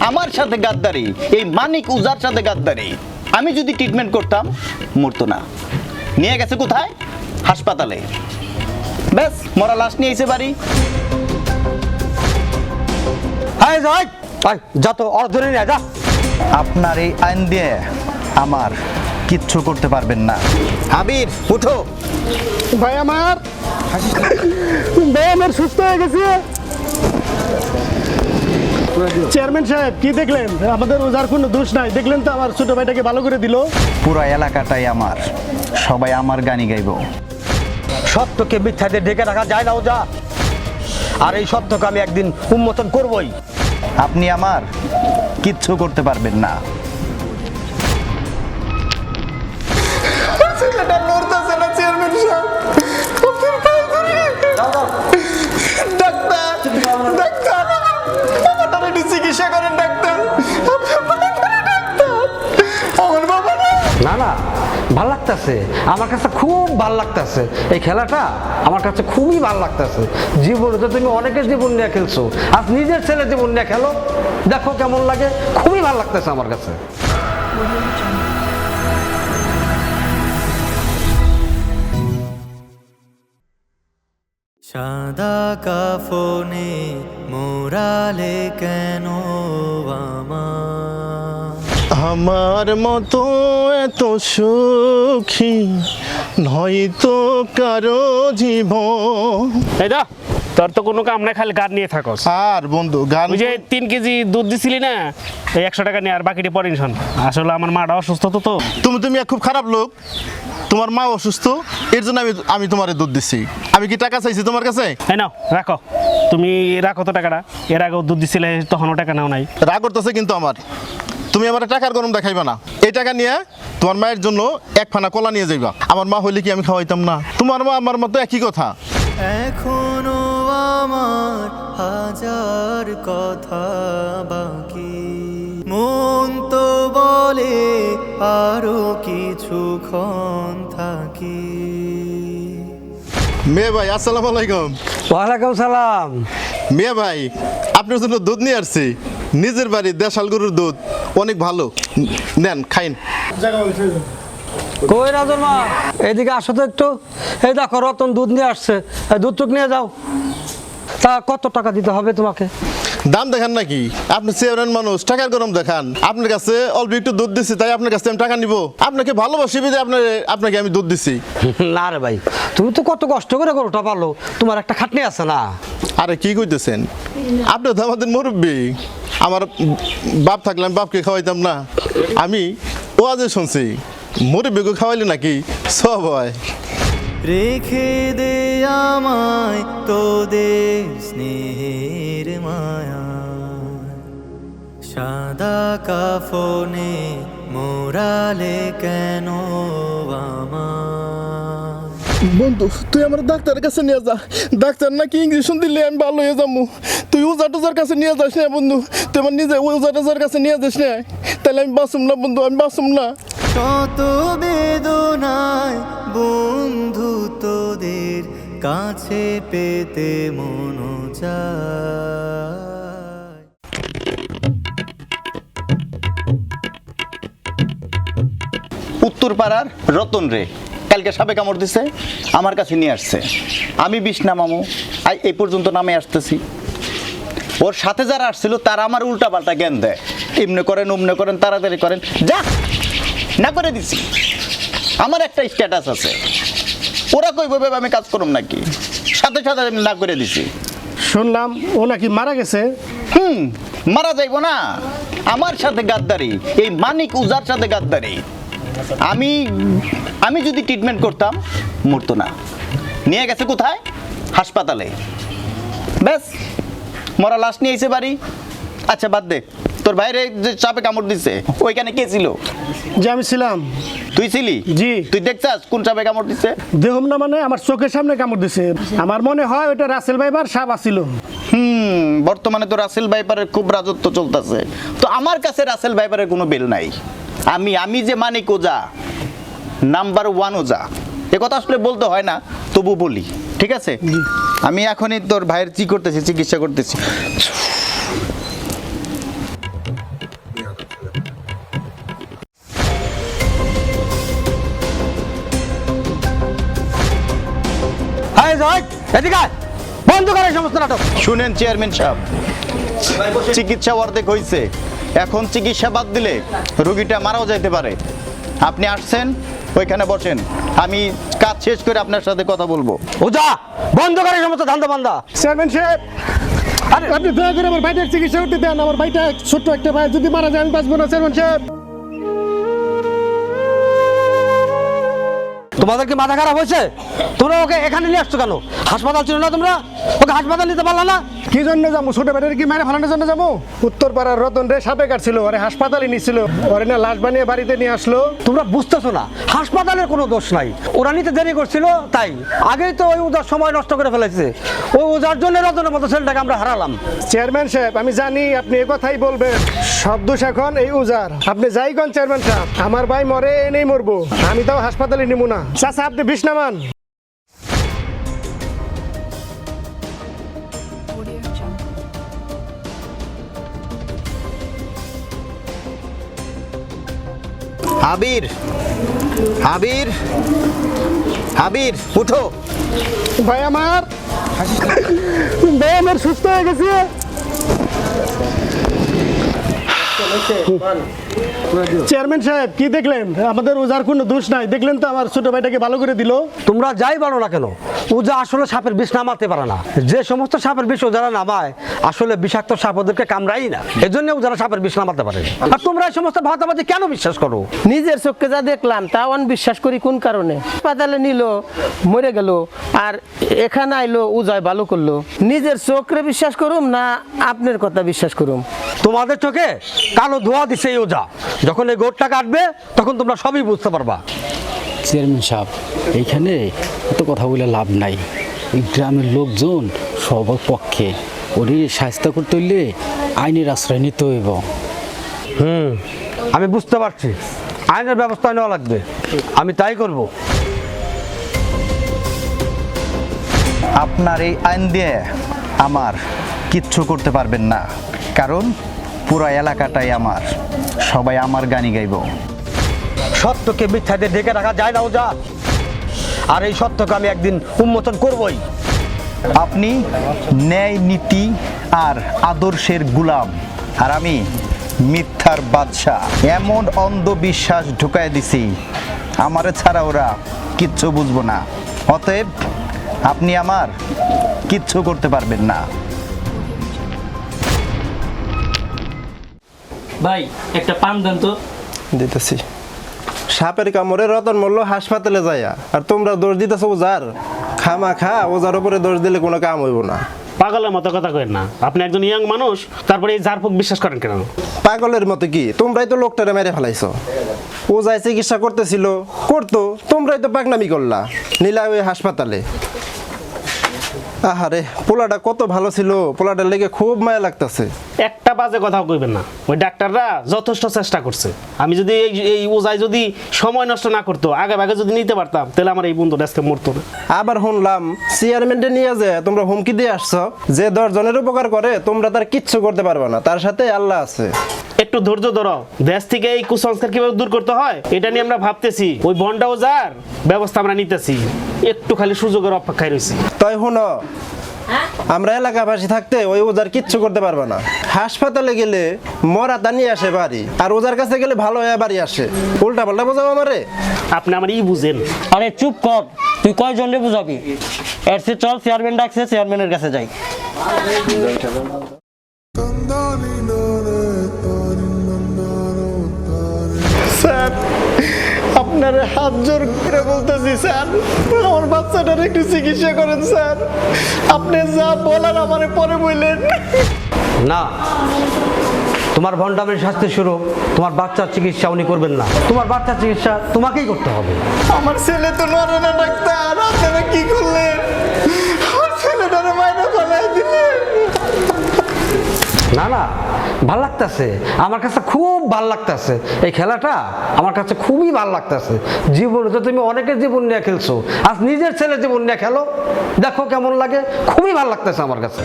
আমার সাথে গাদ্দারি এই মানিক উজার সাথে গাদ্দারি। আমি যদি ট্রিটমেন্ট করতাম মরতো না। নিয়ে গেছে কোথায়? হাসপাতালে। ব্যাস মরা লাশ নিয়ে এসে বাড়ি। হাই যাই আয়। যা তো অর ধরে নিয়ে যা। আপনার এই আইন দিয়ে আমার কিচ্ছু করতে পারবেন না। হাবির উঠো। ভাই আমার ভাই আমার সুস্থ হয়ে গেছে। চেয়ারম্যান সাহেব কি দেখলেন? আমাদের ওজার কোনো দোষ নাই। দেখলেন তো আমার ছোট ভাইটাকে ভালো করে দিল। পুরো এলাকাটাই আমার। সবাই আমার গানই গাইব। সত্যকে মিথ্যাতে ঢেকে রাখা যায় না ও যা আর এই সত্যকে আমি একদিন উন্মোচন করবই। আপনি আমার কিচ্ছু করতে পারবেন না। না ভালো লাগতেছে। আমার কাছে খুব ভালো লাগতেছে। এই খেলাটা আমার কাছে খুবই ভালো লাগতেছে। জীবনে তো তুমি অনেকের জীবন নিয়ে খেলছো। আজ নিজের ছেলে জীবন নিয়ে খেলো। দেখো কেমন লাগে। খুবই ভালো লাগতেছে আমার কাছে। সাদা কাফনে মোরালে কেন আমার মতো এত সুখী নয়তো কারও জীবন। এই দা তোর তো কোনো কাম নাই খালি গান নিয়ে থাকস। আর বন্ধু গান ওই যে তিন কেজি দুধ দিছিলি না এই একশো টাকা নিয়ে আর বাকিটি পরে নিশন আসলে আমার মাটা অসুস্থ তো তো। তুমি তুমি এক খুব খারাপ লোক তোমার মা অসুস্থ এর জন্য আমি আমি তোমার দুধ দিচ্ছি আমি কি টাকা চাইছি তোমার কাছে? এই নাও রাখো। তুমি রাখো তো টাকাটা এর আগেও দুধ দিছিলে তখনও টাকা নাও নাই। রাগ করতেছে কিন্তু আমার। তুমি আমার টাকার গরম দেখাইবা না। এই টাকা নিয়ে তোমার মায়ের জন্য এক ফানা কলা নিয়ে যাইবা। আমার মা হইলে কি আমি খাওয়াইতাম না? তোমার মা আমার মতো একই কথা। এখনও আমার হাজার কথা বাকি। মন তো বলে আরও কিছুক্ষণ থাকি। মেয়ে ভাই আসসালামু আলাইকুম। ওয়ালাইকুম সালাম। মেয়ে ভাই আপনার জন্য দুধ নিয়ে আসছি। নিজের বাড়ি দেশাল গরুর দুধ অনেক ভালো। নেন খাইন। কই রাজন মা? এদিকে আসো তো একটু। এই দেখো রতন দুধ নিয়ে আসছে। এই দুধ টুক নিয়ে যাও। তা কত টাকা দিতে হবে তোমাকে? দাম দেখান নাকি? আপনি চেয়ারম্যান মানুষ টাকার গরম দেখান। আপনার কাছে অল্প একটু দুধ দিচ্ছি তাই আপনার কাছে আমি টাকা নিব। আপনাকে ভালোবাসি যে আপনার আপনাকে আমি দুধ দিচ্ছি না রে ভাই তুমি তো কত কষ্ট করে গরুটা পারল তোমার একটা খাটনি আছে না? আরে কি কইতেছেন? আপনি তো আমাদের মুরব্বী। আমার বাপ থাকলে আমি বাপকে খাওয়াইতাম না। আমি ও আজে শুনছি বেগু খাওয়াইলে নাকি সব হয়। রেখে দে আমায় তোদের স্নেহের মায়া। সাদা কাফনে মোরালে কেন আমার বন্ধু তুই আমার ডাক্তারের কাছে নিয়ে যা। ডাক্তার নাকি ইঞ্জেকশন দিলে আমি ভালো হয়ে যাব। তুই ওজা টোজার কাছে নিয়ে যাস না বন্ধু। তুই আমার নিজে ওজা টোজার কাছে নিয়ে যাস না। তাহলে আমি বাসুম না বন্ধু আমি বাসুম না। কত বেদনায় বন্ধু তোদের কাছে পেতে মন চায়। উত্তর পাড়ার রতন রে। কালকে সাপে কামড় দিছে আমার কাছে নিয়ে আসছে। আমি বিষ নামামো আই এই পর্যন্ত নামে আসতেছি। ওর সাথে যারা আসছিল তারা আমার উল্টা পাল্টা জ্ঞান দেয়। এমনি করেন অমনে করেন তাড়াতাড়ি করেন। যা না করে দিছি। আমার একটা স্ট্যাটাস আছে। ওরা কই ভাবে আমি কাজ করুম নাকি? সাথে সাথে আমি না করে দিছি। শুনলাম ও নাকি মারা গেছে। হুম মারা যাইব না। আমার সাথে গাদ্দারি এই মানিক উজার সাথে গাদ্দারি। আমি আমি যদি ট্রিটমেন্ট করতাম মরতো না। নিয়ে গেছে কোথায়? হাসপাতালে। ব্যাস মরা লাশ নিয়ে এসে বাড়ি। আচ্ছা বাদ দে। তোর বাইরে যে চাপে কামড় দিছে ওইখানে কে ছিল? যে আমি ছিলাম। তুই ছিলি? জি। তুই দেখছাস কোন চাপে কামড় দিছে? দেহম না মানে আমার চোখের সামনে কামড় দিছে। আমার মনে হয় ওটা রাসেল ভাইবার সাপ আসিল হুম বর্তমানে তো রাসেল ভাইপারের খুব রাজত্ব চলতেছে। তো আমার কাছে রাসেল ভাইপারের কোনো বেল নাই। আমি আমি যে মানিক ওজা নাম্বার ওয়ান ওজা। এ কথা আসলে বলতে হয় না, তবু বলি, ঠিক আছে? আমি এখনই তোর ভাইয়ের চি করতেছি, চিকিৎসা করতেছি। বন্ধ করে সমস্ত নাটক। শুনেন চেয়ারম্যান সাহেব, চিকিৎসা অর্ধেক হয়েছে এখন চিকিৎসা বাদ দিলে রুগীটা মারাও যাইতে পারে। আপনি আসছেন ওইখানে বসেন। আমি কাজ শেষ করে আপনার সাথে কথা বলব। ওজা বন্ধ করে সমস্ত ধান্দা বান্দা চেয়ারম্যান সাহেব আপনি দয়া করে আমার ভাইটার চিকিৎসা করতে দেন। আমার ভাইটা ছোট্ট একটা ভাই যদি মারা যায় আমি বাঁচবো না চেয়ারম্যান সাহেব। তোমাদের কি মাথা খারাপ হয়েছে? তোমরা ওকে এখানে নিয়ে আসছো কেন? হাসপাতাল ছিল না তোমরা? ওকে হাসপাতাল নিতে পারলা না? কি জন্য যাব? ছোট ভাইটার কি মায়ের ফালানোর জন্য যাব? উত্তর পাড়ার রতন রে সাপে কাটছিল ওরে হাসপাতালে নিছিল। ওরে না লাশ বানিয়ে বাড়িতে নিয়ে আসলো। তোমরা বুঝতেছো না হাসপাতালের কোনো দোষ নাই। ওরা নিতে দেরি করছিল তাই। আগেই তো ওই উজার সময় নষ্ট করে ফেলেছে। ওই উজার জন্য রতনের মতো ছেলেটাকে আমরা হারালাম। চেয়ারম্যান সাহেব আমি জানি আপনি এ কথাই বলবেন। সব দোষ এখন এই উজার। আপনি যাই কোন চেয়ারম্যান সাহেব। আমার ভাই মরে এনেই মরবো। আমি তাও হাসপাতালে নিব না। চাচা আপনি বিষ নামান। হাবির আবির আবির উঠো। ভাই আমার। ভাই আমার সুস্থ হয়ে গেছে। চেয়ারম্যান সাহেব কি দেখলেন? আমাদের ওজার কোনো দোষ নাই। দেখলেন তো আমার ছোট ভাইটাকে ভালো করে দিল। তোমরা যাই বলো না কেন উজা আসলে সাপের বিষ নামাতে পারে না। যে সমস্ত সাপের বিষ যারা নামায় আসলে বিষাক্ত সাপ ওদেরকে কামড়াই না। এজন্য যারা সাপের বিষ নামাতে পারে। আর তোমরা এই সমস্ত ভাতাবাজি কেন বিশ্বাস করো? নিজের চোখকে যা দেখলাম তাও আমি বিশ্বাস করি কোন কারণে? হাসপাতালে নিল মরে গেল আর এখানে আইলো উজয় ভালো করল। নিজের চোখরে বিশ্বাস করুম না আপনার কথা বিশ্বাস করুম? তোমাদের চোখে কালো ধোয়া দিছে এই ওজা যখন এই গোটটা কাটবে তখন তোমরা সবই বুঝতে পারবা। চেয়ারম্যান সাহেব এইখানে এত কথা বলে লাভ নাই। এই গ্রামের লোকজন সবার পক্ষে ওরে সাহায্য করতে হইলে আইনের আশ্রয় নিতে হইব। হুম আমি বুঝতে পারছি। আইনের ব্যবস্থা নেওয়া লাগবে। আমি তাই করব। আপনার এই আইন দিয়ে আমার কিচ্ছু করতে পারবেন না। কারণ পুরো এলাকাটাই আমার। সবাই আমার গানই গাইব। সত্যকে মিথ্যাদের ঢেকে রাখা যায় না ওজা। আর এই সত্যকে আমি একদিন উন্মোচন করবই। আপনি ন্যায় নীতি আর আদর্শের গুলাম। আর আমি মিথ্যার বাদশা এমন অন্ধবিশ্বাস ঢুকায় দিছি আমারে ছাড়া ওরা কিচ্ছু বুঝব না। অতএব আপনি আমার কিচ্ছু করতে পারবেন না। ভাই একটা পান দেন তো। দিতেছি। সাপের কামড়ে রতন মল্ল হাসপাতালে যায়া আর তোমরা দোষ দিতেছো ওজার। খামা খা ওজার উপরে দোষ দিলে কোনো কাম হইব না। পাগলের মতো কথা কেন না। আপনি একজন ইয়াং মানুষ তারপরে এই ঝাড়ফুঁক বিশ্বাস করেন কেন? পাগলের মতো কি? তোমরাই তো লোকটারে মেরে ফেলাইছো। ও যাই চিকিৎসা করতেছিল করতো তোমরাই তো পাকনামি করলা। নীলা ওই হাসপাতালে। আহারে পোলাটা কত ভালো ছিল। পোলাটার লেগে খুব মায়া লাগতেছে। একটা বাজে কথাও কইবেন না। ওই ডাক্তাররা যথেষ্ট চেষ্টা করছে। আমি যদি এই এই ওজায় যদি সময় নষ্ট না করতো আগে ভাগে যদি নিতে পারতাম তাহলে আমার এই বন্ধু আজকে মরতো না। আবার শুনলাম চেয়ারম্যানটা নিয়ে যে তোমরা হুমকি দিয়ে আসছো যে দশ জনের উপকার করে তোমরা তার কিচ্ছু করতে পারবে না। তার সাথে আল্লাহ আছে। একটু ধৈর্য ধরো দেশ থেকে এই কুসংস্কার কীভাবে দূর করতে হয় এটা নিয়ে আমরা ভাবতেছি। ওই বন্ডা ওজার ব্যবস্থা আমরা নিতেছি। একটু খালি সুযোগের অপেক্ষায় রয়েছি। তাই শুনো আমরা এলাকাবাসী থাকতে ওই ওজার কিচ্ছু করতে পারবে না। হাসপাতালে গেলে মরা তা নিয়ে আসে বাড়ি আর ওজার কাছে গেলে ভালো হয়ে বাড়ি আসে। উল্টা পাল্টা বোঝাবো আমারে? আপনি আমার ই বুঝেন। আরে চুপ কর তুই কয়জনে বুঝাবি? এর সে চল চেয়ারম্যান ডাকছে চেয়ারম্যানের কাছে যাই। আপনার হাত জোর করে বলতেছি স্যার। আমার বাচ্চাটার একটু চিকিৎসা করেন স্যার। আপনি যা বলার আমারে পরে বললেন। না তোমার ভণ্ডামের শাস্তি শুরু তোমার বাচ্চার চিকিৎসা উনি করবেন না। তোমার বাচ্চার চিকিৎসা তোমাকেই করতে হবে। আমার ছেলে তো নরে না ডাক্তার আপনারা কি করলেন? না না ভালো লাগতেছে। আমার কাছে খুব ভালো লাগতেছে। এই খেলাটা আমার কাছে খুবই ভালো লাগতেছে। জীবনে তো তুমি অনেকের জীবন নিয়ে খেলছো আজ নিজের ছেলে জীবন নিয়ে খেলো। দেখো কেমন লাগে খুবই ভালো লাগতেছে আমার কাছে।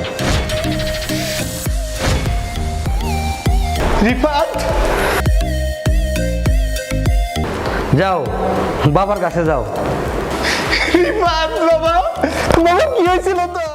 রিফাত? যাও বাবার কাছে যাও। রিফাত বাবা বাবা হয়েছিল তো